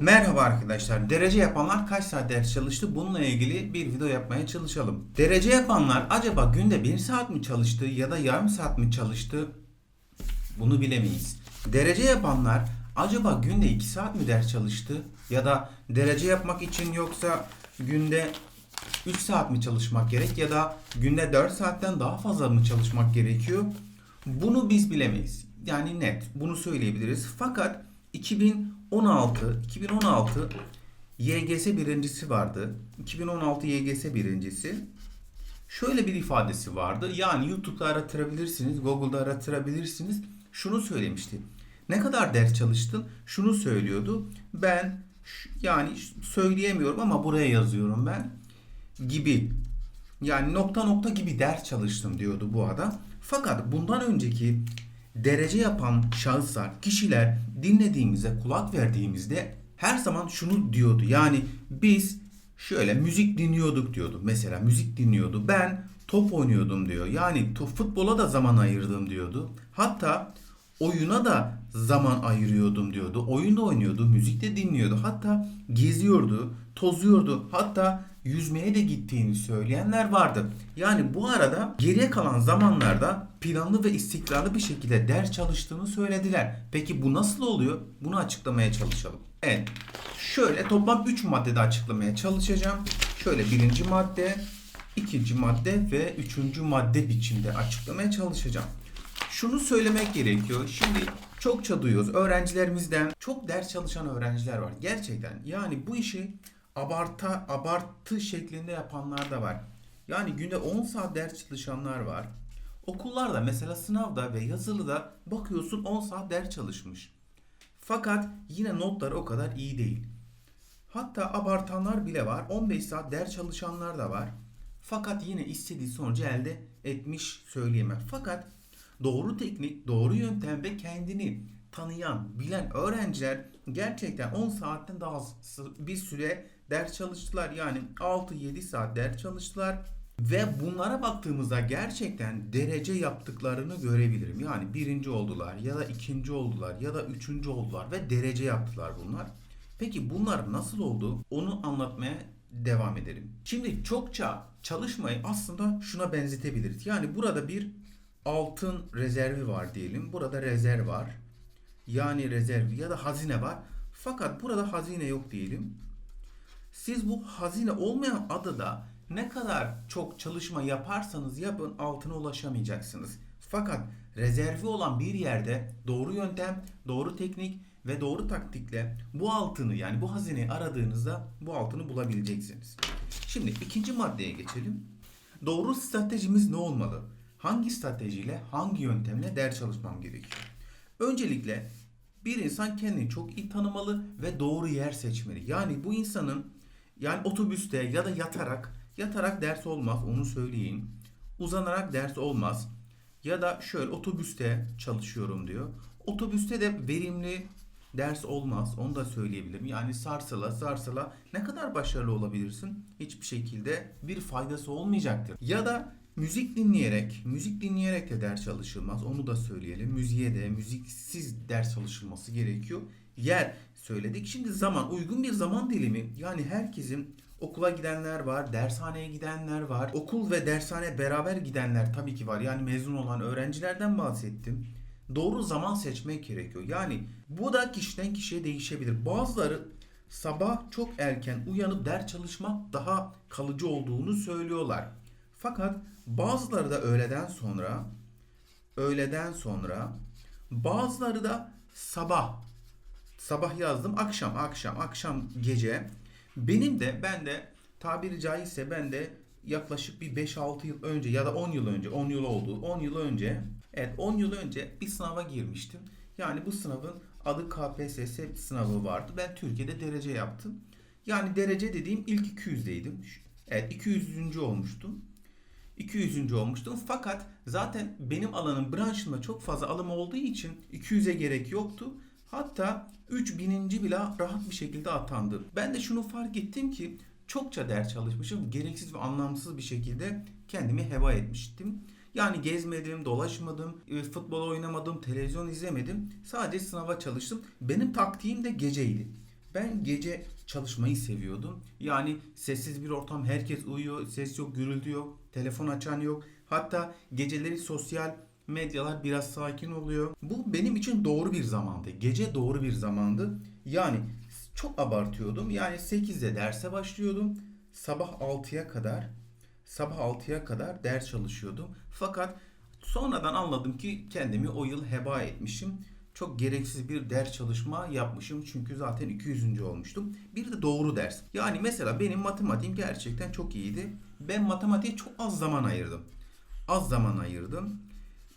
Merhaba arkadaşlar. Derece yapanlar kaç saat ders çalıştı? Bununla ilgili bir video yapmaya çalışalım. Derece yapanlar acaba günde 1 saat mi çalıştı ya da yarım saat mi çalıştı? Bunu bilemeyiz. Derece yapanlar acaba günde 2 saat mi ders çalıştı? Ya da derece yapmak için yoksa günde 3 saat mi çalışmak gerek ya da günde 4 saatten daha fazla mı çalışmak gerekiyor? Bunu biz bilemeyiz. Yani net bunu söyleyebiliriz. Fakat 2016 2016 YGS birincisi vardı. 2016 YGS birincisi. Şöyle bir ifadesi vardı. Yani YouTube'da aratırabilirsiniz, Google'da aratırabilirsiniz. Şunu söylemişti. Ne kadar ders çalıştın? Şunu söylüyordu. Ben yani söyleyemiyorum ama buraya yazıyorum ben gibi. Yani nokta nokta gibi ders çalıştım diyordu bu adam. Fakat bundan önceki derece yapan şahıslar, kişiler dinlediğimizde, kulak verdiğimizde her zaman şunu diyordu. Yani biz şöyle müzik dinliyorduk diyordu. Mesela müzik dinliyordu. Ben top oynuyordum diyor. Yani to- futbola da zaman ayırdım diyordu. Hatta oyuna da zaman ayırıyordum diyordu. Oyun da oynuyordu, müzik de dinliyordu. Hatta geziyordu, tozuyordu. Hatta yüzmeye de gittiğini söyleyenler vardı. Yani bu arada geriye kalan zamanlarda planlı ve istikrarlı bir şekilde ders çalıştığını söylediler. Peki bu nasıl oluyor? Bunu açıklamaya çalışalım. Evet. Şöyle toplam 3 maddede açıklamaya çalışacağım. Şöyle birinci madde, ikinci madde ve üçüncü madde biçimde açıklamaya çalışacağım. Şunu söylemek gerekiyor. Şimdi çokça duyuyoruz. Öğrencilerimizden çok ders çalışan öğrenciler var. Gerçekten. Yani bu işi abarta abartı şeklinde yapanlar da var. Yani günde 10 saat ders çalışanlar var. Okullarda mesela sınavda ve yazılıda bakıyorsun 10 saat ders çalışmış. Fakat yine notları o kadar iyi değil. Hatta abartanlar bile var. 15 saat ders çalışanlar da var. Fakat yine istediği sonucu elde etmiş söyleyemem. Fakat doğru teknik, doğru yöntem ve kendini tanıyan, bilen öğrenciler gerçekten 10 saatten daha az bir süre ders çalıştılar. Yani 6-7 saat ders çalıştılar. Ve bunlara baktığımızda gerçekten derece yaptıklarını görebilirim. Yani birinci oldular ya da ikinci oldular ya da üçüncü oldular ve derece yaptılar bunlar. Peki bunlar nasıl oldu? Onu anlatmaya devam edelim. Şimdi çokça çalışmayı aslında şuna benzetebiliriz. Yani burada bir altın rezervi var diyelim. Burada rezerv var. Yani rezerv ya da hazine var. Fakat burada hazine yok diyelim. Siz bu hazine olmayan adada ne kadar çok çalışma yaparsanız yapın altına ulaşamayacaksınız. Fakat rezervi olan bir yerde doğru yöntem, doğru teknik ve doğru taktikle bu altını yani bu hazineyi aradığınızda bu altını bulabileceksiniz. Şimdi ikinci maddeye geçelim. Doğru stratejimiz ne olmalı? Hangi stratejiyle, hangi yöntemle ders çalışmam gerekiyor? Öncelikle bir insan kendini çok iyi tanımalı ve doğru yer seçmeli. Yani bu insanın yani otobüste ya da yatarak yatarak ders olmaz onu söyleyeyim. Uzanarak ders olmaz. Ya da şöyle otobüste çalışıyorum diyor. Otobüste de verimli ders olmaz. Onu da söyleyebilirim. Yani sarsıla sarsıla ne kadar başarılı olabilirsin? Hiçbir şekilde bir faydası olmayacaktır. Ya da müzik dinleyerek, müzik dinleyerek de ders çalışılmaz. Onu da söyleyelim. Müziğe de müziksiz ders çalışılması gerekiyor. Yer söyledik. Şimdi zaman, uygun bir zaman dilimi. Yani herkesin okula gidenler var, dershaneye gidenler var. Okul ve dershane beraber gidenler tabii ki var. Yani mezun olan öğrencilerden bahsettim. Doğru zaman seçmek gerekiyor. Yani bu da kişiden kişiye değişebilir. Bazıları sabah çok erken uyanıp ders çalışmak daha kalıcı olduğunu söylüyorlar. Fakat bazıları da öğleden sonra öğleden sonra bazıları da sabah sabah yazdım akşam akşam akşam gece benim de ben de tabiri caizse ben de yaklaşık bir 5-6 yıl önce ya da 10 yıl önce 10 yıl oldu 10 yıl önce evet 10 yıl önce bir sınava girmiştim. Yani bu sınavın adı KPSS sınavı vardı. Ben Türkiye'de derece yaptım. Yani derece dediğim ilk 200'deydim. Evet 200. olmuştum. 200. olmuştum. Fakat zaten benim alanım branşımda çok fazla alım olduğu için 200'e gerek yoktu. Hatta 3000. bile rahat bir şekilde atandı. Ben de şunu fark ettim ki çokça ders çalışmışım. Gereksiz ve anlamsız bir şekilde kendimi heba etmiştim. Yani gezmedim, dolaşmadım, e, futbol oynamadım, televizyon izlemedim. Sadece sınava çalıştım. Benim taktiğim de geceydi. Ben gece çalışmayı seviyordum. Yani sessiz bir ortam, herkes uyuyor, ses yok, gürültü yok, telefon açan yok. Hatta geceleri sosyal medyalar biraz sakin oluyor. Bu benim için doğru bir zamandı. Gece doğru bir zamandı. Yani çok abartıyordum. Yani 8'de derse başlıyordum. Sabah 6'ya kadar sabah 6'ya kadar ders çalışıyordum. Fakat sonradan anladım ki kendimi o yıl heba etmişim. Çok gereksiz bir ders çalışma yapmışım çünkü zaten 200. olmuştum. Bir de doğru ders. Yani mesela benim matematiğim gerçekten çok iyiydi. Ben matematiğe çok az zaman ayırdım. Az zaman ayırdım.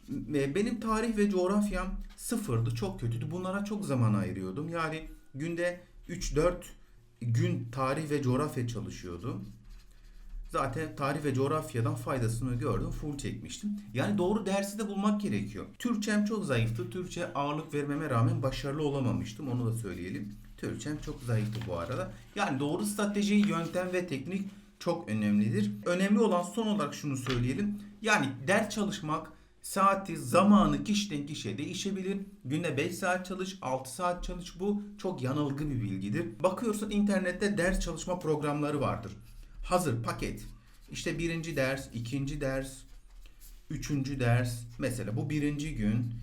Ve Benim tarih ve coğrafyam sıfırdı, çok kötüydü. Bunlara çok zaman ayırıyordum. Yani günde 3-4 gün tarih ve coğrafya çalışıyordum. Zaten tarih ve coğrafyadan faydasını gördüm. Full çekmiştim. Yani doğru dersi de bulmak gerekiyor. Türkçem çok zayıftı. Türkçe ağırlık vermeme rağmen başarılı olamamıştım. Onu da söyleyelim. Türkçem çok zayıftı bu arada. Yani doğru strateji, yöntem ve teknik çok önemlidir. Önemli olan son olarak şunu söyleyelim. Yani ders çalışmak saati, zamanı kişiden kişiye değişebilir. Günde 5 saat çalış, 6 saat çalış bu çok yanılgı bir bilgidir. Bakıyorsun internette ders çalışma programları vardır. Hazır paket. İşte birinci ders, ikinci ders, üçüncü ders. Mesela bu birinci gün,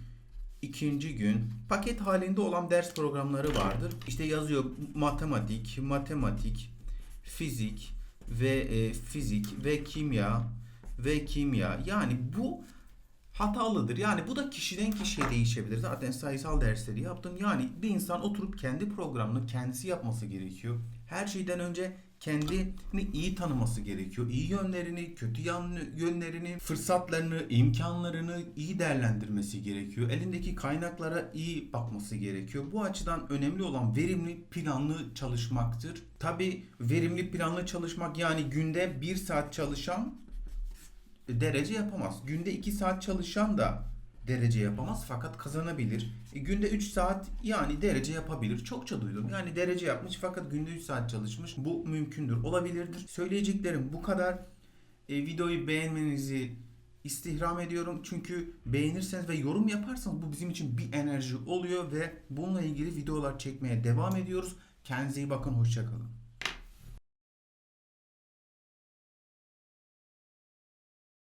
ikinci gün paket halinde olan ders programları vardır. İşte yazıyor matematik, matematik, fizik ve e, fizik ve kimya ve kimya. Yani bu hatalıdır. Yani bu da kişiden kişiye değişebilir. Zaten sayısal dersleri yaptım. Yani bir insan oturup kendi programını kendisi yapması gerekiyor. Her şeyden önce kendini iyi tanıması gerekiyor. İyi yönlerini, kötü yönlerini, fırsatlarını, imkanlarını iyi değerlendirmesi gerekiyor. Elindeki kaynaklara iyi bakması gerekiyor. Bu açıdan önemli olan verimli, planlı çalışmaktır. Tabi verimli, planlı çalışmak yani günde bir saat çalışan derece yapamaz. Günde 2 saat çalışan da derece yapamaz fakat kazanabilir. E, günde 3 saat yani derece yapabilir. Çokça duydum. Yani derece yapmış fakat günde 3 saat çalışmış. Bu mümkündür, olabilirdir. Söyleyeceklerim bu kadar. E, videoyu beğenmenizi istihram ediyorum. Çünkü beğenirseniz ve yorum yaparsanız bu bizim için bir enerji oluyor ve bununla ilgili videolar çekmeye devam ediyoruz. Kendinize iyi bakın, hoşçakalın.